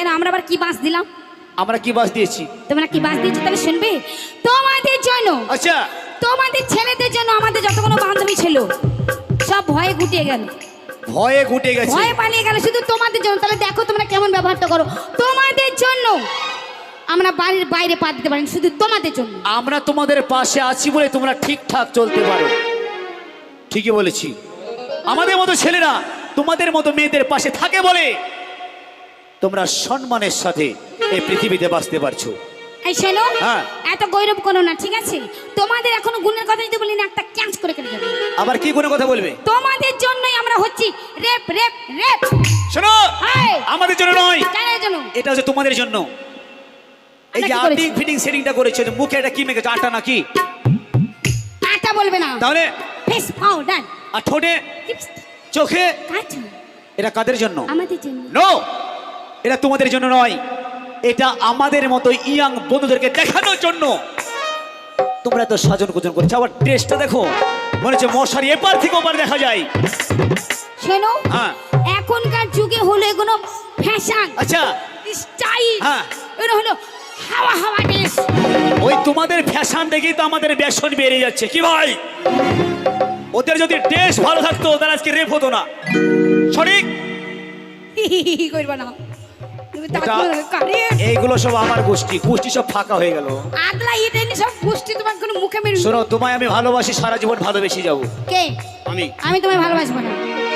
কেন? আমরা আবার কি বাস দিলাম? আমরা কি বাস দিয়েছি? তোমরা কি বাস দিয়েছ তাহলে শুনবে? তোমাদের জন্য আচ্ছা। তোমাদের ছেলেদের জন্য আমাদের যতগুলো বান্ধবী ছিল সব ভয়ে গুটিয়ে গেল। ভয়ে গুটে গেছে। ভয়ে পালিয়ে গেল। শুধু তোমাদের জন্য। তাহলে দেখো তোমরা কেমন ব্যবহারটা করো। তোমাদের জন্য আমরা বাড়ির বাইরে পা দিতে পারি শুধু তোমাদের জন্য। আমরা তোমাদের পাশে আছি বলে তোমরা ঠিকঠাক চলতে পারো। ঠিকই বলেছি। আমাদের মতো ছেলেরা তোমাদের মতো মেয়েদের পাশে থাকে বলে তোমরা সম্মানের সাথে এই পৃথিবীতে বাঁচতে পারছ। এই শোনো হ্যাঁ। এত গৌরব করো না ঠিক আছে? তোমাদের এখনও গুণের কথা যদি বলি না একটা ক্যান্স করে কেটে যাবে। আবার কি কোনো কথা বলবে? তোমাদের জন্যই আমরা হচ্ছি রেপ রেপ রেপ শোনো এই! আমাদের জন্য নয়। জন্য? এটা হচ্ছে তোমাদের জন্য। এই যে আর্টিং ফিটিং সেটিংটা করেছে মুখে এটা কি মেখেছে আটা নাকি? আটা বলবে না। তাহলে? ফেস পাউডার আর ঠোঁটে? চোখে? এটা কাদের জন্য? আমাদের জন্য। নো এটা তোমাদের জন্য নয়। এটা আমাদের মতো ইয়াং বন্ধুদেরকে দেখানোর জন্য। তোমরা তো সাজন কুজন করছ। আবার ড্রেসটা দেখো। মনে হচ্ছে মশারি এপার থেকে ওপার দেখা যায়। শোনো হ্যাঁ। এখনকার যুগে হলো এগুলো ফ্যাশন আচ্ছা। স্টাইল হ্যাঁ। হলো হাওয়া হাওয়া ড্রেস ওই তোমাদের ফ্যাশন দেখেই তো আমাদের বেসন বেড়ে যাচ্ছে। কি ভাই? ওদের যদি ড্রেস ভালো থাকতো তাহলে আজকে রেপ হতো না। সঠিক? করবা না। এইগুলো সব আমার গোষ্ঠী। গোষ্ঠী সব ফাঁকা হয়ে গেল। আগলা ইটেন সব গোষ্ঠী তোমার কোনো মুখে মেরু শোনো তোমায় আমি ভালোবাসি সারা জীবন ভালোবেসে যাব। কে? আমি। আমি তোমায় ভালোবাসবো না।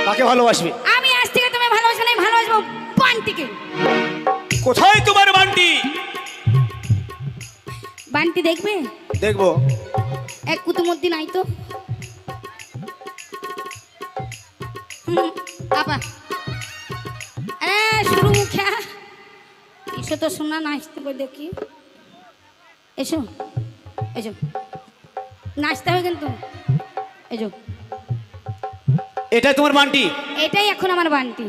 কাকে ভালোবাসবে? আমি আজ থেকে তোমায় ভালোবাসবো না ভালোবাসবো বান্টিকে। কোথায় তোমার বান্টি? বান্টি দেখবে? দেখব। এক কুতুমদ্দি নাই তো। হুম, আপা। এ শুরু মুখে। এসো তো শোনা নাচতে করে দেখি। এসো এসো। নাচতে হবে কিন্তু। এসো। এটাই তোমার বান্টি? এটাই এখন আমার বান্টি।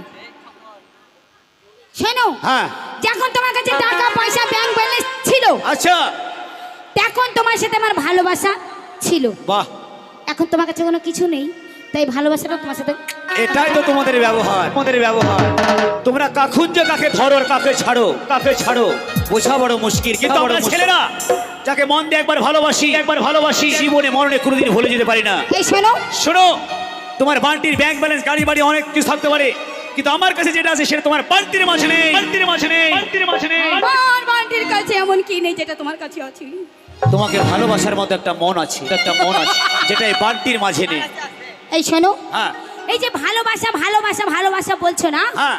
শোনো হ্যাঁ। যখন তোমার কাছে টাকা পয়সা ব্যাংক ব্যালেন্স ছিল আচ্ছা। তখন তোমার সাথে আমার ভালোবাসা ছিল। বাহ। এখন তোমার কাছে কোনো কিছু নেই। তাই ভালোবাসাটা তোমার সাথে এটাই তো তোমাদের ব্যবহার তোমাদের ব্যবহার। তোমরা কাকুন যে কাকে ধরো আর কাকে ছাড়ো কাকে ছাড়ো বোঝা বড় মুশকিল কিন্তু আমরা ছেলেরা যাকে মন দিয়ে একবার ভালোবাসি একবার ভালোবাসি জীবনে মরণে কোনোদিন ভুলে যেতে পারি না। এই শোনো। শোনো তোমার বান্টির ব্যাংক ব্যালেন্স গাড়ি বাড়ি অনেক কিছু থাকতে পারে। কিন্তু আমার কাছে যেটা আছে সেটা তোমার বান্টির মাঝে নেই। বান্টির মাঝে নেই। বান্টির মাঝে নেই। আমার বান্টির কাছে এমন কি নেই যেটা তোমার কাছে আছে? তোমাকে ভালোবাসার মতো একটা মন আছে একটা মন আছে যেটা এই বান্টির মাঝে নেই। এই শোনো। হ্যাঁ। এই যে ভালোবাসা ভালোবাসা ভালোবাসা বলছো না? হ্যাঁ।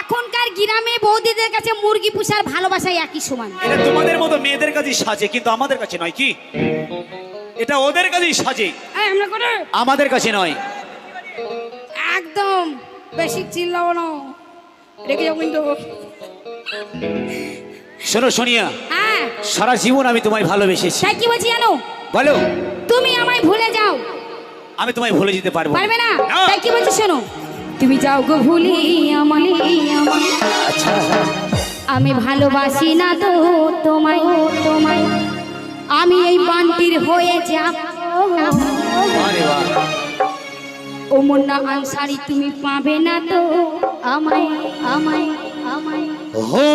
এখনকার গ্রামে বৌদিদের কাছে মুরগি পুষার ভালোবাসা একই সমান। এটা তোমাদের মতো মেয়েদের কাছেই সাজে কিন্তু আমাদের কাছে নয় কি? এটা ওদের কাছেই সাজে। আমাদের কাছে নয়। একদম। বেশি চিল্লাও না। রেখে যাব কিন্তু। শোনো সোনিয়া। হ্যাঁ। সারা জীবন আমি তোমায় ভালোবেসেছি। তাই কি বলছি জানো? বলো। তুমি আমায় ভুলে যাও। আমি তোমায় ভুলে যেতে পারব পারবে না। তাই কি বলছি শোনো? তুমি যাও গো ভুলি আমায় আমায় আচ্ছা। আমি ভালোবাসি না তো তোমায় তোমায়। আমি এই বান্টির হয়ে যাব। ও মুন্না আনসারি তুমি পাবে না তো আমায় আমায় আমায়। हो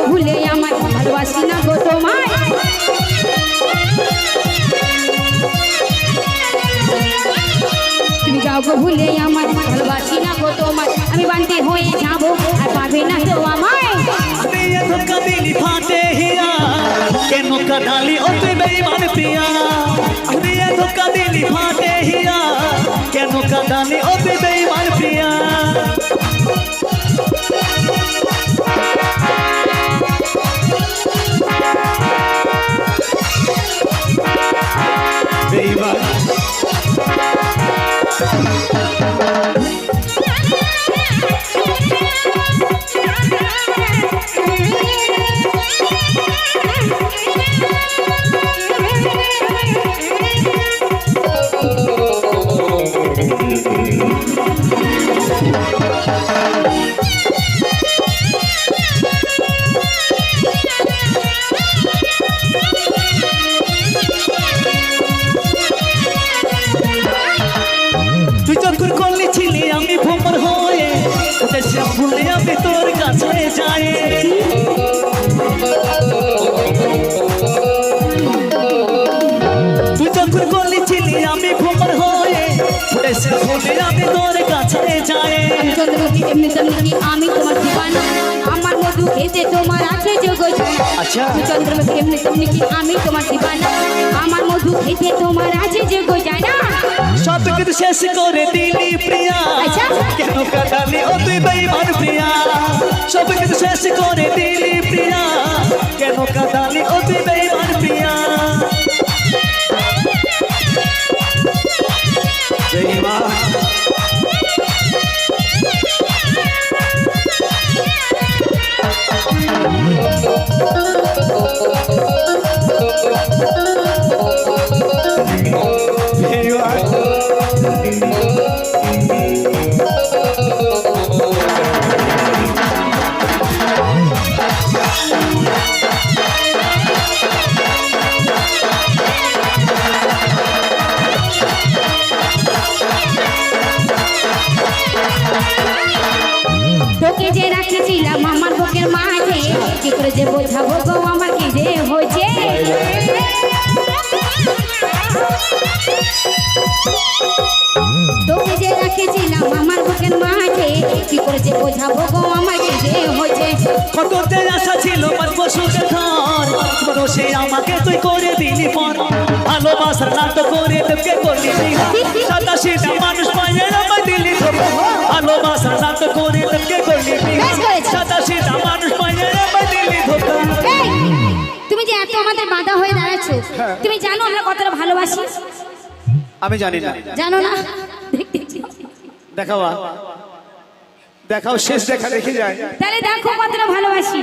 ভুলে আমার ভালোবাসি না গো তোমায়। তুমি যাও গো ভুলে আমার কেন কাটালি ও এমনি চন্দ্রমুখী আমি তোমার দিবানা আমার মধু খেতে তোমার আছে যোগ আচ্ছা। চন্দ্রমুখী এমনি চন্দ্রমুখী আমি তোমার দিবানা আমার মধু খেতে তোমার আছে যোগ যায় না সব কিছু শেষ করে দিলি প্রিয়া আচ্ছা। কেন কাটালি তুই বেইমান প্রিয়া সব কিছু শেষ করে দিলি প্রিয়া গো আমার কি যে হয়েছে তোকে যে রাখেছিলাম আমার বুকের মাঝে কি করে যে বোঝাবো গো আমার কি যে হয়েছে কত যে আশা ছিল আমার পশুকে ধর সে আমাকে তুই করে দিলি পর। ভালোবাসার নাটক করে তোকে করলি সাদা সেটা মানুষ পায়ে আমায় দিলি ভালোবাসার নাটক করে তোকে করলি সাদা সেটা মানুষ তুমি যে এত আমাদের বাধা হয়ে দাঁড়াচ্ছো তুমি জানো আমরা কতটা ভালোবাসি? আমি জানি না। জানো না? দেখাও দেখাও শেষ দেখা দেখে যায় তাহলে দেখো কতটা ভালোবাসি।